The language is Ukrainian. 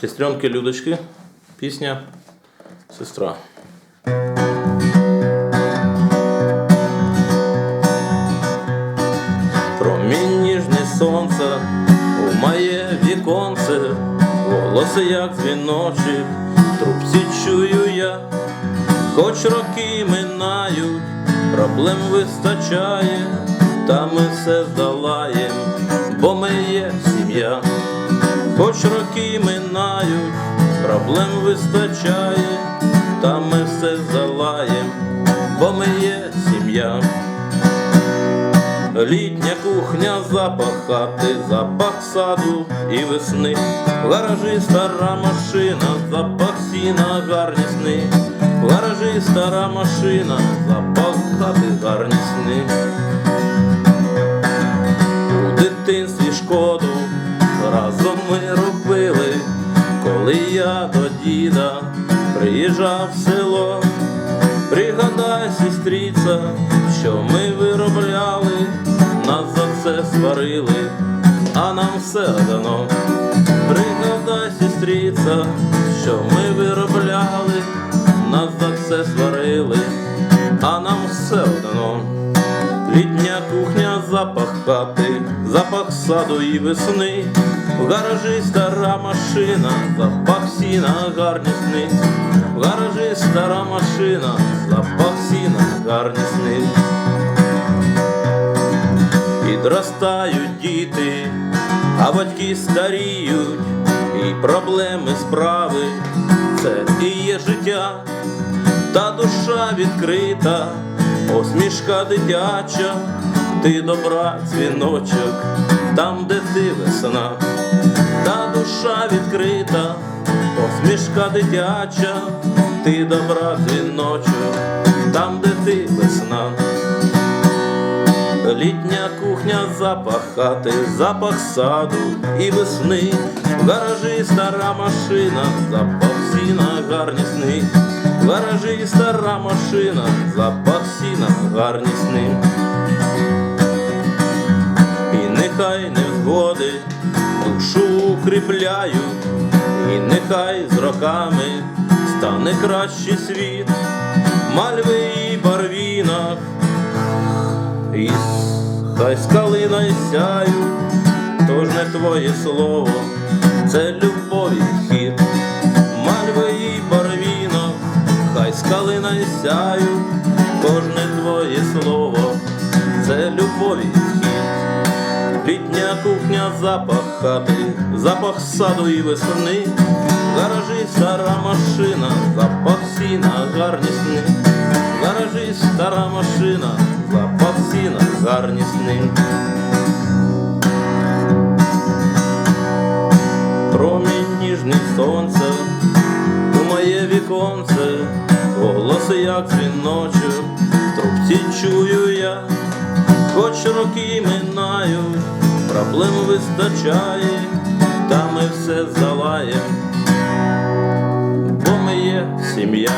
Сестренки Людочки, пісня Сестра. Промінь ніжне сонце у моє віконце, волоси як дзвіночок, трубці чую я, хоч роки минають, проблем вистачає, та ми все здолаєм, бо ми є сім'я. Хоч роки минають, проблем вистачає, та ми все залаєм, бо ми є сім'я. Літня кухня запах хати, запах саду і весни, гаражі стара машина, запах сіна, гарні сни, гаражі стара машина, запах хати, гарні сни. У дитинстві шкоду разом ми робили, коли я до діда приїжджав в село. Пригадай, сестриця, що ми виробляли, нас за це сварили, а нам все дано. Пригадай, сестриця, що ми виробляли, нас за це сварили, а нам все дано. Літня кухня, запах хати, запах саду і весни, в гаражі стара машина, запах сіна, гарні сни, в гаражі стара машина, запах сіна, гарні сни. Підростають діти, а батьки старіють, і проблеми справи, це і є життя, та душа відкрита, посмішка дитяча, ти добра дзвіночок, там, де ти весна, та душа відкрита, посмішка дитяча, ти добра дзвіночок, там, де ти весна. Літня кухня, запах хати, запах саду і весни, в гаражі стара машина, запах сіна, гарні сни, гаражі стара машина, запах сіна, гарні сни. І нехай невзгоди душу укріпляють, і нехай з роками стане кращий світ, мальви і барвінах. І хай скали сяють, то ж не твоє слово, це любові скали сяють, кожне твоє слово, це любові хід. Літня кухня, запах хати, запах саду і весни, гаражі стара машина, запах сіна, гарні сни, гаражі стара машина, запах сіна, гарні сни. Промінь ніжний сонце, у моє віконце, голоси як дзвіночок, трубці чую я, хоч роки минають, проблем вистачає, та ми все залаєм, бо ми є сім'я.